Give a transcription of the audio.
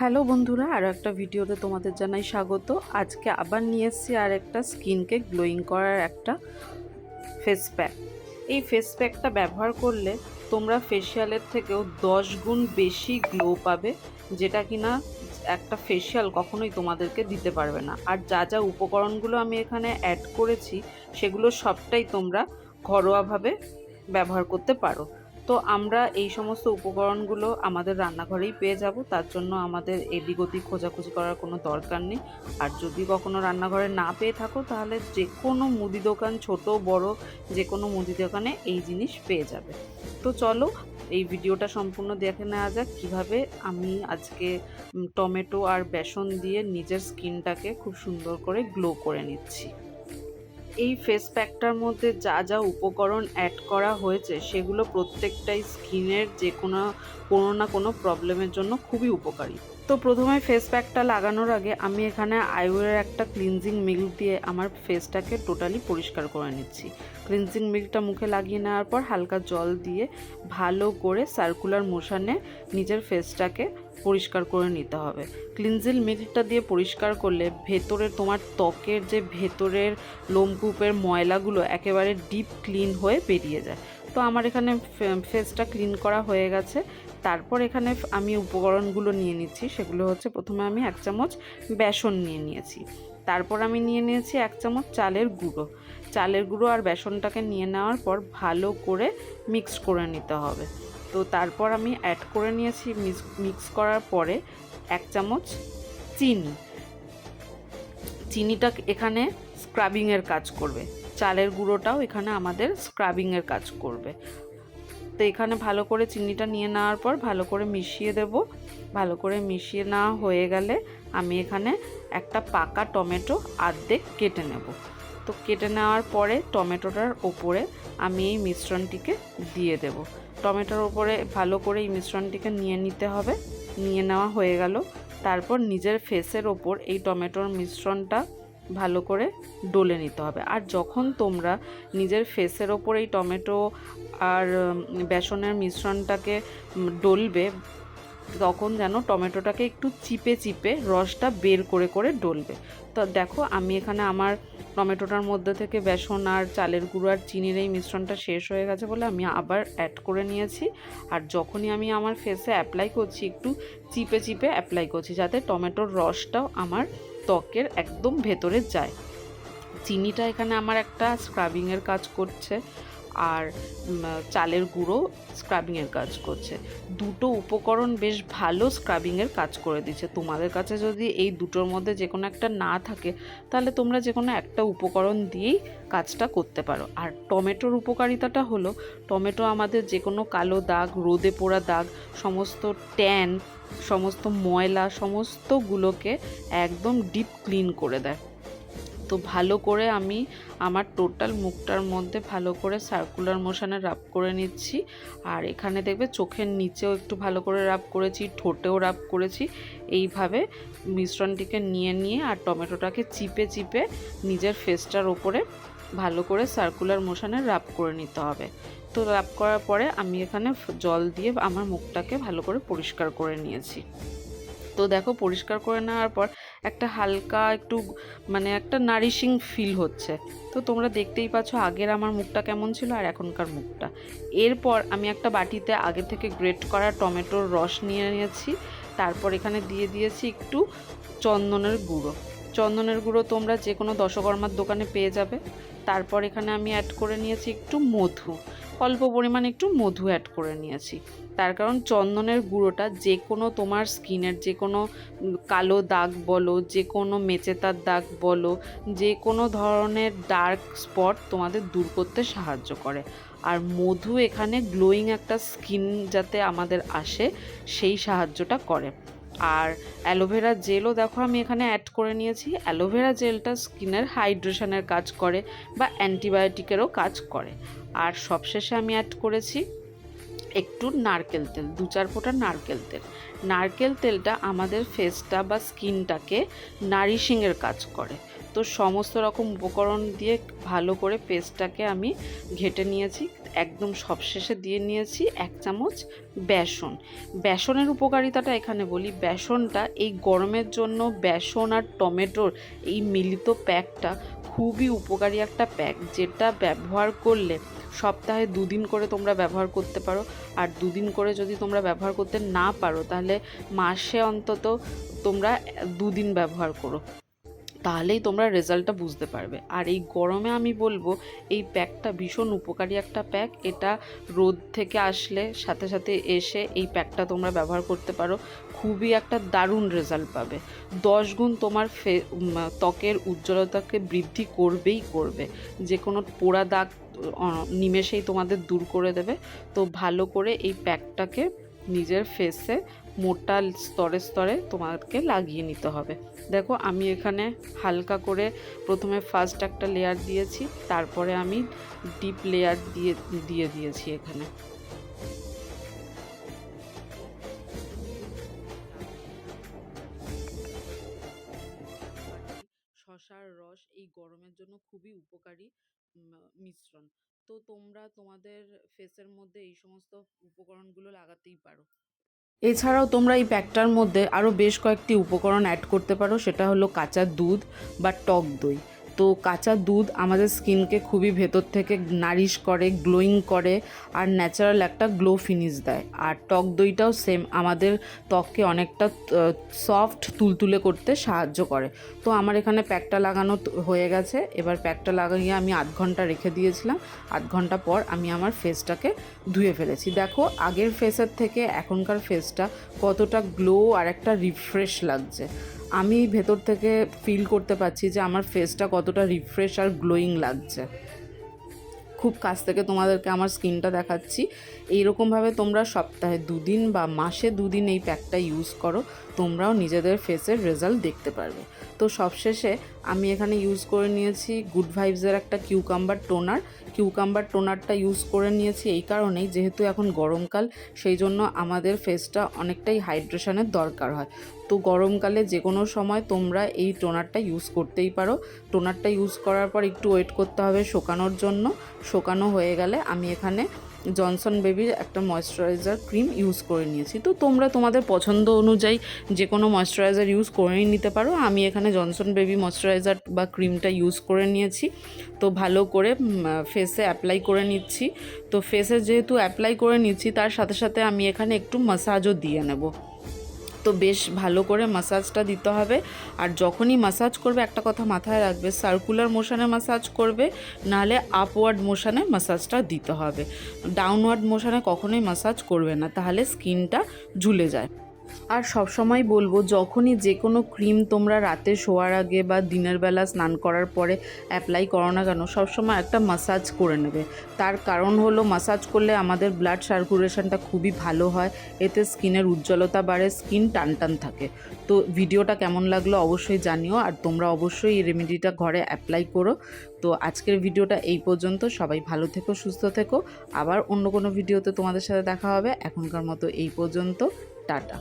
Hello বন্ধুরা আরও একটা ভিডিওতে তোমাদের জানাই স্বাগত। আজকে আবার নিয়ে এসেছি আর একটা স্কিনকে গ্লোয়িং করার একটা ফেস প্যাক এই ফেস প্যাকটা ব্যবহার করলে তোমরা ফেসিয়ালের থেকেও দশ গুণ বেশি গ্লো পাবে, যেটা কিনা একটা ফেসিয়াল কখনোই তোমাদেরকে দিতে পারবে না। আর যা যা উপকরণগুলো আমি এখানে অ্যাড করেছি, সেগুলো সবটাই তোমরা ঘরোয়াভাবে ব্যবহার করতে পারো। তো আমরা এই সমস্ত উপকরণগুলো আমাদের রান্নাঘরেই পেয়ে যাব। তার জন্য আমাদের এদিক ওদিক খোঁজাখুঁজি করার কোনো দরকার নেই। আর যদি কখনো রান্নাঘরে না পেয়ে থাকো, তাহলে যে কোনো মুদি দোকান, ছোট, বড় যে কোনো মুদি দোকানে এই জিনিস পেয়ে যাবে। তো চলো, এই ভিডিওটা সম্পূর্ণ দেখে নেওয়া যাক কীভাবে আমি আজকে টমেটো আর বেসন দিয়ে নিজের স্কিনটাকে খুব সুন্দর করে গ্লো করে নিচ্ছি। এই ফেস প্যাকটার মধ্যে যা যা উপকরণ অ্যাড করা হয়েছে, সেগুলো প্রত্যেকটাই স্কিনের যে কোনো কোনো না কোনো প্রবলেমের জন্য খুবই উপকারী। তো প্রথমে ফেস প্যাকটা লাগানোর আগে আমি এখানে আইওয়ের একটা ক্লিনজিং মিল্ক দিয়ে আমার ফেসটাকে টোটালি পরিষ্কার করে নিচ্ছি। ক্লিনজিং মিল্কটা মুখে লাগিয়ে নেওয়ার পর হালকা জল দিয়ে ভালো করে সার্কুলার মোশনে নিজের ফেসটাকে পরিষ্কার করে নিতে হবে। ক্লিনজিং মিল্কটা দিয়ে পরিষ্কার করলে ভেতরে তোমার ত্বকের যে ভেতরের লোমকূপের ময়লাগুলো একেবারে ডিপ ক্লিন হয়ে বেরিয়ে যায়। তো আমার এখানে ফেসটা ক্লিন করা হয়ে গেছে। তারপর এখানে আমি উপকরণগুলো নিয়ে নিচ্ছি। সেগুলো হচ্ছে প্রথমে আমি এক চামচ বেসন নিয়ে নিয়েছি। তারপর আমি নিয়ে নিয়েছি এক চামচ চালের গুঁড়ো। চালের গুঁড়ো আর বেসনটাকে নিয়ে নেওয়ার পর ভালো করে মিক্স করে নিতে হবে। তো তারপর আমি অ্যাড করে নিয়েছি মিক্স করার পরে এক চামচ চিনি। চিনিটা এখানে স্ক্রাবিংয়ের কাজ করবে। চালের গুঁড়োটাও এখানে আমাদের স্ক্রাবিংয়ের কাজ করবে। তো এখানে ভালো করে চিনিটা নিয়ে নেওয়ার পর ভালো করে মিশিয়ে দেব। ভালো করে মিশিয়ে নেওয়া হয়ে গেলে আমি এখানে একটা পাকা টমেটো আর্ধেক কেটে নেব। তো কেটে নেওয়ার পরে টমেটোটার ওপরে আমি এই মিশ্রণটিকে দিয়ে দেব। টমেটোর ওপরে ভালো করে এই মিশ্রণটিকে নিয়ে নিতে হবে। নিয়ে নেওয়া হয়ে গেল। তারপর নিজের ফেসের ওপর এই টমেটোর মিশ্রণটা ভালো করে ডলে নিতে হবে। আর যখন তোমরা নিজের ফেসের ওপর এই টমেটো আর বেসনের মিশ্রণটাকে ডলবে, তখন যেন টমেটোটাকে একটু চিপে চিপে রসটা বের করে করে ডলবে। তো দেখো, আমি এখানে আমার টমেটোটার মধ্যে থেকে বেসন আর চালের গুঁড়ো আর চিনির এই মিশ্রণটা শেষ হয়ে গেছে বলে আমি আবার অ্যাড করে নিয়েছি। আর যখনই আমি আমার ফেসে অ্যাপ্লাই করছি, একটু চিপে চিপে অ্যাপ্লাই করছি, যাতে টমেটোর রসটাও আমার ত্বকের একদম ভেতরে যায়। চিনিটা এখানে আমার একটা স্ক্রাবিংয়ের কাজ করছে। আর চালের গুঁড়ো স্ক্রাবিংয়ের কাজ করছে। দুটো উপকরণ বেশ ভালো স্ক্রাবিংয়ের কাজ করে দিচ্ছে। তোমাদের কাছে যদি এই দুটোর মধ্যে যে কোনো একটা না থাকে, তাহলে তোমরা যে কোনো একটা উপকরণ দিয়েই কাজটা করতে পারো। আর টমেটোর উপকারিতাটা হলো, টমেটো আমাদের যে কোনো কালো দাগ, রোদে পোড়া দাগ, সমস্ত ট্যান, সমস্ত ময়লা, সমস্তগুলোকে একদম ডিপ ক্লিন করে দেয়। তো ভালো করে আমি আমার টোটাল মুখটার মধ্যে ভালো করে সার্কুলার মোশনে রাব করে নিচ্ছি। আর এখানে দেখবে চোখের নিচেও একটু ভালো করে রাব করেছি, ঠোঁটেও রাব করেছি। এইভাবে মিশ্রণটিকে নিয়ে নিয়ে আর টমেটোটাকে চিপে চিপে নিজের ফেসটার ওপরে ভালো করে সার্কুলার মোশনে রাব করে নিতে হবে। তো রাব করার পরে আমি এখানে জল দিয়ে আমার মুখটাকে ভালো করে পরিষ্কার করে নিয়েছি। তো দেখো পরিষ্কার করে নেওয়ার পর একটা হালকা একটু মানে একটা নারিশিং ফিল হচ্ছে। তো তোমরা দেখতেই পাচ্ছ আগের আমার মুখটা কেমন ছিল আর এখনকার মুখটা। এরপর আমি একটা বাটিতে আগে থেকে গ্রেট করা টমেটোর রস নিয়ে নিয়েছি, তারপর এখানে দিয়ে দিয়েছি একটু চন্দনের গুঁড়ো। চন্দনের গুঁড়ো তোমরা যে কোনো দশকর্মার দোকানে পেয়ে যাবে। তারপর এখানে আমি অ্যাড করে নিয়েছি একটু মধু। অল্প পরিমাণে একটু মধু অ্যাড করে নিয়েছি। তার কারণ চন্দনের গুঁড়োটা যে কোনো তোমার স্কিনের যে কোনো কালো দাগ বলো, যে কোনো মেচেতার দাগ বলো, যে কোনো ধরনের ডার্ক স্পট তোমাদের দূর করতে সাহায্য করে। আর মধু এখানে গ্লোয়িং একটা স্কিন যাতে আমাদের আসে, সেই সাহায্যটা করে। আর অ্যালোভেরা জেলও দেখো আমি এখানে অ্যাড করে নিয়েছি। অ্যালোভেরা জেলটা স্কিনের হাইড্রেশনের কাজ করে বা অ্যান্টিবায়োটিকেরও কাজ করে। আর সবশেষে আমি অ্যাড করেছি একটু নারকেল তেল, দু চার ফোঁটা নারকেল তেল। নারকেল তেলটা আমাদের ফেসটা বা স্কিনটাকে নারিশিংয়ের কাজ করে। তো সমস্ত রকম উপকরণ দিয়ে ভালো করে পেস্টটাকে আমি ঘেটে নিয়েছি। একদম সবশেষে দিয়ে নিয়েছি এক চামচ বেসন। বেসনের উপকারিতাটা এখানে বলি, বেসনটা এই গরমের জন্য বেসন আর টমেটোর এই মিলিত প্যাকটা খুবই উপকারী একটা প্যাক, যেটা ব্যবহার করলে সপ্তাহে দুদিন করে তোমরা ব্যবহার করতে পারো। আর দুদিন করে যদি তোমরা ব্যবহার করতে না পারো, তাহলে মাসে অন্তত তোমরা দুদিন ব্যবহার করো। তাহলেই তোমরা রেজাল্টটা বুঝতে পারবে। আর এই গরমে আমি বলব, এই প্যাকটা ভীষণ উপকারী একটা প্যাক। এটা রোদ থেকে আসলে সাথে সাথে এসে এই প্যাকটা তোমরা ব্যবহার করতে পারো। খুবই একটা দারুণ রেজাল্ট পাবে। দশ গুণ তোমার ফে ত্বকের উজ্জ্বলতাকে বৃদ্ধি করবেই করবে। যে কোনো পোড়া দাগ নিমেষেই তোমাদের দূর করে দেবে। তো ভালো করে এই প্যাকটাকে নিজের ফেসে মোটা স্তরে স্তরে তোমাকে লাগিয়ে নিতে হবে। দেখো, আমি এখানে হালকা করে প্রথমে ফার্স্ট একটা লেয়ার দিয়েছি, তারপরে আমি ডিপ লেয়ার দিয়ে দিয়ে দিয়েছি এখানে। শশার রস এই গরমের জন্য খুবই উপকারী মিশ্রণ। তো তোমরা তোমাদের ফেসের মধ্যে এই সমস্ত উপকরণগুলো লাগাতেই পারো। এছাড়াও তোমরা এই প্যাকটার মধ্যে আরও বেশ কয়েকটি উপকরণ অ্যাড করতে পারো। সেটা হলো কাঁচা দুধ বা টক দই। তো কাঁচা দুধ আমাদের স্কিনকে খুবই ভেতর থেকে নারিশ করে, গ্লোয়িং করে আর ন্যাচারাল একটা গ্লো ফিনিশ দেয়। আর টক দইটাও সেম আমাদের ত্বককে অনেকটা সফট তুলতুলে করতে সাহায্য করে। তো আমার এখানে প্যাকটা লাগানো হয়ে গেছে। এবার প্যাকটা লাগিয়ে আমি আধ ঘণ্টা রেখে দিয়েছিলাম। আধ ঘণ্টা পর আমি আমার ফেসটাকে ধুয়ে ফেলেছি। দেখো, আগের ফেসের থেকে এখনকার ফেসটা কতটা গ্লো আর একটা রিফ্রেশ লাগছে। আমি ভেতর থেকে ফিল করতে পারছি যে আমার ফেসটা কতটা রিফ্রেশ আর গ্লোয়িং লাগছে। খুব কাছ থেকে তোমাদেরকে আমার স্কিনটা দেখাচ্ছি। এইরকমভাবে তোমরা সপ্তাহে দুদিন বা মাসে দুদিন এই প্যাকটা ইউজ করো, তোমরাও নিজেদের ফেসের রেজাল্ট দেখতে পারবে। তো সবশেষে আমি এখানে ইউজ করে নিয়েছি গুড ভাইবসের একটা কিউকাম্বার টোনার কিউকাম্বার টোনারটা ইউজ করে নিয়েছি এই কারণেই, যেহেতু এখন গরমকাল সেই জন্য আমাদের ফেসটা অনেকটাই হাইড্রেশনের দরকার হয়। তো গরমকালে যে কোনো সময় তোমরা এই টোনারটা ইউজ করতেই পারো। টোনারটা ইউজ করার পর একটু ওয়েট করতে হবে শোকানোর জন্য। শুকানো হয়ে গেলে আমি এখানে জনসন বেবির একটা ময়শ্চারাইজার ক্রিম ইউজ করে নিয়েছি। তো তোমরা তোমাদের পছন্দ অনুযায়ী যে কোনো ময়শ্চারাইজার ইউজ করেই নিতে পারো। আমি এখানে জনসন বেবি ময়শ্চারাইজার বা ক্রিমটা ইউজ করে নিয়েছি। তো ভালো করে ফেসে অ্যাপ্লাই করে নিচ্ছি। তো ফেসে যেহেতু অ্যাপ্লাই করে নিচ্ছি, তার সাথে সাথে আমি এখানে একটু মাসাজও দিয়ে নেব। তো বেশ ভালো করে মাসাজটা দিতে হবে। আর যখনই মাসাজ করবে, একটা কথা মাথায় রাখবে সার্কুলার মোশানে মাসাজ করবে, নাহলে আপওয়ার্ড মোশানে মাসাজটা দিতে হবে। ডাউনওয়ার্ড মোশানে কখনোই মাসাজ করবে না, তাহলে স্কিনটা ঝুলে যায়। আর সবসময় বলব, যখনই যে কোনো ক্রিম তোমরা রাতে শোয়ার আগে বা দিনের বেলা স্নান করার পরে অ্যাপ্লাই করো না কেন সবসময় একটা মাসাজ করে নেবে। তার কারণ হলো মাসাজ করলে আমাদের ব্লাড সার্কুলেশনটা খুবই ভালো হয়, এতে স্কিনের উজ্জ্বলতা বাড়ে স্কিন টান টান থাকে। তো ভিডিওটা কেমন লাগল অবশ্যই জানিও, আর তোমরা অবশ্যই এই রেমেডিটা ঘরে অ্যাপ্লাই করো। তো আজকের ভিডিওটা এই পর্যন্ত, সবাই ভালো থেকো, সুস্থ থেকো। আবার অন্য কোনো ভিডিওতে তোমাদের সাথে দেখা হবে, এখনকার মতো এই পর্যন্ত, টাটা।